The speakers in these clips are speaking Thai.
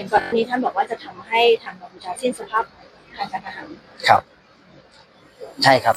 ห็นก่อนนี้ท่านบอกว่าจะทำให้ทางกัมพูชาสิ้นสภาพทางการทหารครับ ใช่ครับ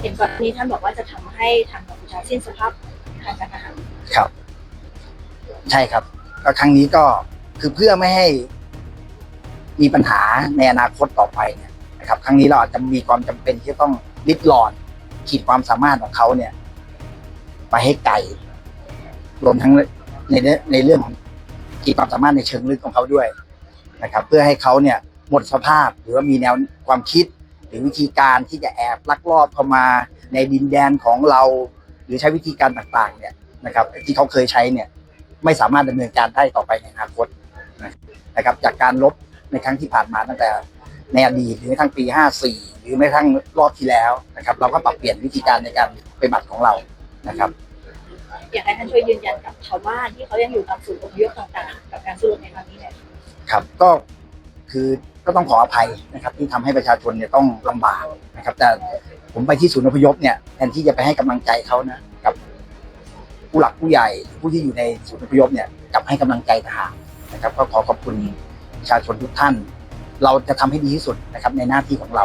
เห็นก่อนนี้ท่านบอกว่าจะทำให้ทางกัมพูชาสิ้นสภาพทางการทหารครับ ใช่ครับก็ครั้งนี้ก็คือเพื่อไม่ให้มีปัญหาในอนาคตต่อไปเนี่ยนะครับ ครั้งนี้เราอาจจะมีความจำเป็นที่จะต้องลิดรอน ขีดความสามารถของเขาเนี่ย ไปให้ไกลรวมทั้งในในเรื่องของขีดความสามารถในเชิงลึกของเขาด้วยนะครับ เพื่อให้เขาเนี่ยหมดสภาพหรือว่ามีแนวความคิด หรือวิธีการที่จะแอบลักลอบเข้ามาในดินแดนของเรา หรือใช้วิธีการต่างๆ เนี่ยนะครับ ที่เขาเคยใช้เนี่ย ไม่สามารถดำเนินการได้ต่อไปในอนาคตนะครับ จากการลบในครั้งที่ผ่านมาตั้งแต่ในอดีตหรือทั่งปี 54 หรือแม้กระทั่งรอบที่แล้วนะครับเราก็ปรับเปลี่ยนวิธีการในการปฏิบัติของเรานะครับ อยากให้ท่านช่วยยืนยันกับชาวบ้านที่เขายังอยู่ตามศูนย์อพยพต่างๆ กับการสู้รบในครั้งนี้หน่อยครับก็คือก็ต้องขออภัยนะครับ ที่ทำให้ประชาชนเนี่ยต้องลำบากนะครับ แต่ผมไปที่ศูนย์อพยพเนี่ยแทนที่จะไปให้กำลังใจเขานะกับผู้หลักผู้ใหญ่ผู้ที่อยู่ในศูนย์อพยพเนี่ยกลับให้กำลังใจทหารนะครับ ก็ขอขอบคุณประชาชนทุกท่าน เราจะทำให้ดีที่สุดนะครับในหน้าที่ของเรา